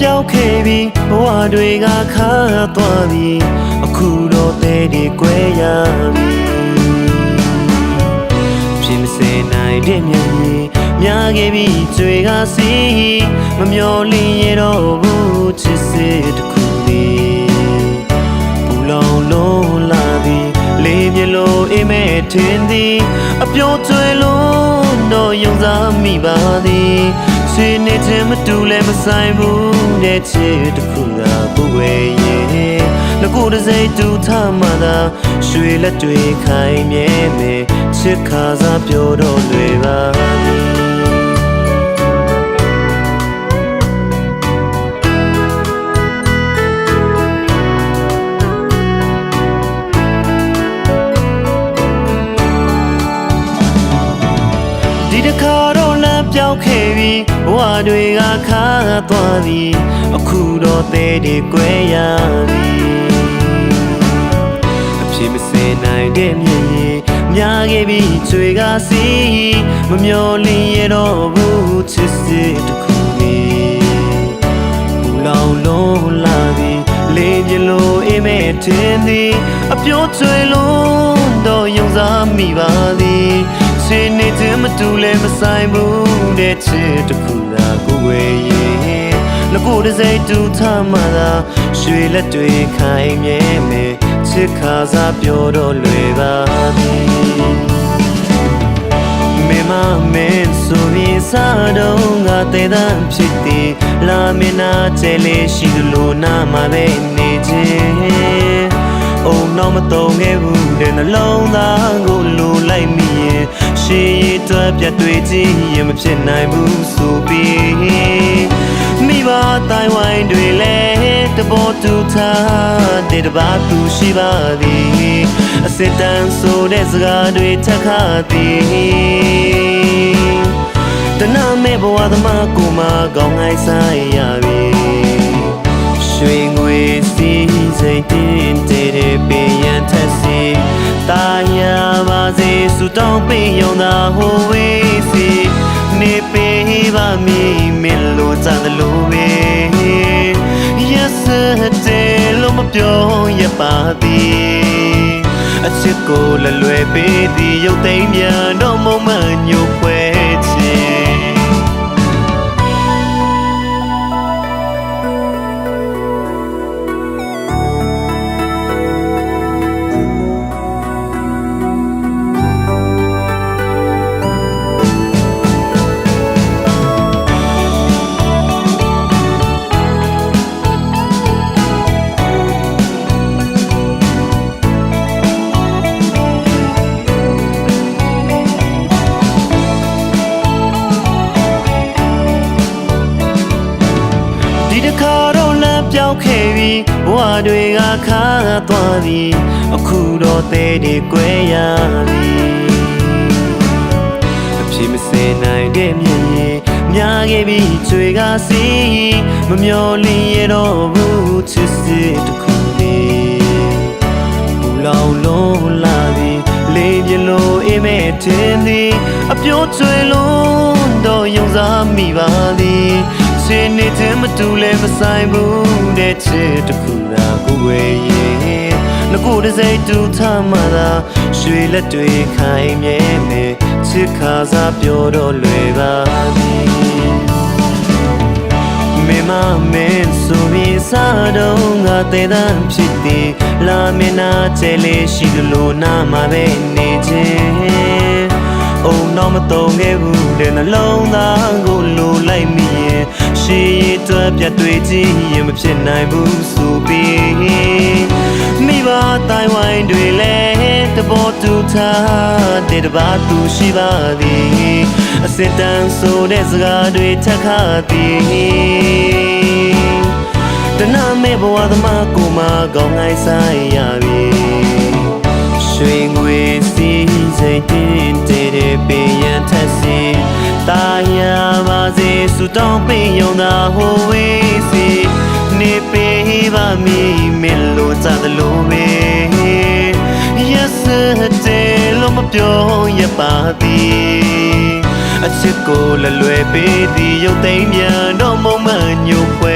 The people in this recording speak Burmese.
ပြောက်ခဲ့ပြီးဘဝတွေကခါသွားပြီးအခုတော့တဲ့ဒီကွဲရပြီဖြစ်မစေနိုင်တဲ့မြင်ကြီးများခဲ့ပြီးကြွေကစီမမျော်လင့်ရတော့ဘူးချစ်စစ်တစ်ခုလေးပူလောင်လုံးလာပြီးလေးမြလို့အိမ်မဲ့ထင်သည်အပြောကျွဲလုံးတော့ယုံစားမိပါသည် ဆွေနေခြင်းမတူလဲမဆိုင်ဘူးတဲ့ချစ်တစ်ခုသာဘဝရဲ့ငကိုတစ်စိတ်တူထမှသာရွှေလက်တွေခိုင်မြဲမယ်ချစ်ခါစားပြောတော့လွယ်ပါသည်ဒီတစ်ခါတော့လမ်း ပြောင်းခဲ့ပြီးဘဝတွေကခါသွားသည်အခုတော့တဲ့ဒီကွဲရပြီအဖြစ်မစင်နိုင်တဲ့မြင်ရင်များခဲ့ပြီးချွေကစီမမျော်လင့်ရတော့ဘူးချစ်စစ်တစ်ခုလေးဘူလောင်လုံးလာပြီးလေးပြလို့အိမ်မဲ့ထင်သည်အပြောကျွေလုံးတော့ယုံစားမိပါသည် စင်နေခြင်းမတူလဲမဆိုင်ဘူးတဲ့ချစ်တစ်ခုသာကိုယ်ဝေရဲ့ငကိုတစ်စိတ်တူထမှသာရွှေလက်တွေခိုင်မြဲမယ်ချစ်ခါစားပြောတော့လွယ်ပါသည်မေမမင်းဆိုပြီးစားတော့ငါတဲ့တမ်းဖြစ်သည်လာမင်းနာကျဲလေးရှိသလိုနာမှာပဲနေခြင်းအုံတော့မတုံခဲ့ဘူးတဲ့နှလုံးသားကိုလိုလိုက်မိရင် ရှေးရည်တွက်ပြတ်တွေ့ကြည့်ရင်မဖြစ်နိုင်ဘူးဆိုပြီးမိဘတိုင်ဝိုင်းတွေလည်းတဘောတူထားတဲ့တပါသူရှိပါသည်အစစ်တမ်းဆိုတဲ့စကားတွေထက်ခါသည်တနာမဲ့ဘဝသမားကိုမကောင်းငိုင်းဆိုင်ရပြီရွှေငွေစီစိတ်တင်တဲ့ တောင်းပေးရုံသာဟိုဝေးစီနေပေးပါမည်မင်းလို့ကြတယ်လို့ပဲ Yes တဲ့လို့မပြောရပါသည်အချစ်ကိုလလွယ်ပေးသည်ရုပ်သိမ်းမြန်တော့ ပြောင်းခဲ့ပြီးဘဝတွေကခါသွားသည်အခုတော့တဲ့ဒီကွဲရပြီအဖြစ်မစင်နိုင်တဲ့မြင်ရင်များခဲ့ပြီးချွေကစီမမျော်လင့်ရတော့ဘူးချစ်စစ်တစ်ခုလေးဘူလောင်လုံးလာပြီးလေးပြလို့အိမ်မဲ့ထင်သည်အပြောကျွေလုံးတော့ယုံစားမိပါသည် စင်နေခြင်းမတူလဲမဆိုင်ဘူးတဲ့ချစ်တစ်ခုသာကိုယ်ဝေရဲ့ငကိုတစ်စိတ်တူထမှသာရွှေလက်တွေခိုင်မြဲမယ်ချစ်ခါစားပြောတော့လွယ်ပါသည်မေမမင်းဆိုပြီးစားတော့ငါတဲ့တမ်းဖြစ်သည်လာမင်းနာကျဲလေးရှိသလိုနာမှာပဲနေခြင်းအုံတော့မတုံခဲ့ဘူးတဲ့နှလုံးသားကိုလိုလိုက်မိရင်ရှေးရည်တွက် ပြတ်တွေ့ကြည့်ရင်မဖြစ်နိုင်ဘူးဆိုပြီးမိဘတိုင်ဝိုင်းတွေလည်းတဘောတူထားတဲ့တပါသူရှိပါသည်အစစ်တမ်းဆိုတဲ့စကားတွေထက်ခါသည်တနာမဲ့ဘဝသမားကိုမကောင်းငိုင်းဆိုင်ရပြီရွှေငွေစီစိတ် တောင်းပေးရုံသာဟိုဝေးစီနေပေးပါမည်မင်းလို့ကြတယ်လို့ပဲ Yes တဲ့လို့မပြောရပါသည်အချစ်ကိုလလွယ်ပေးသည်ရုပ်သိမ်းမြန်တော့မုံမညိုပွဲ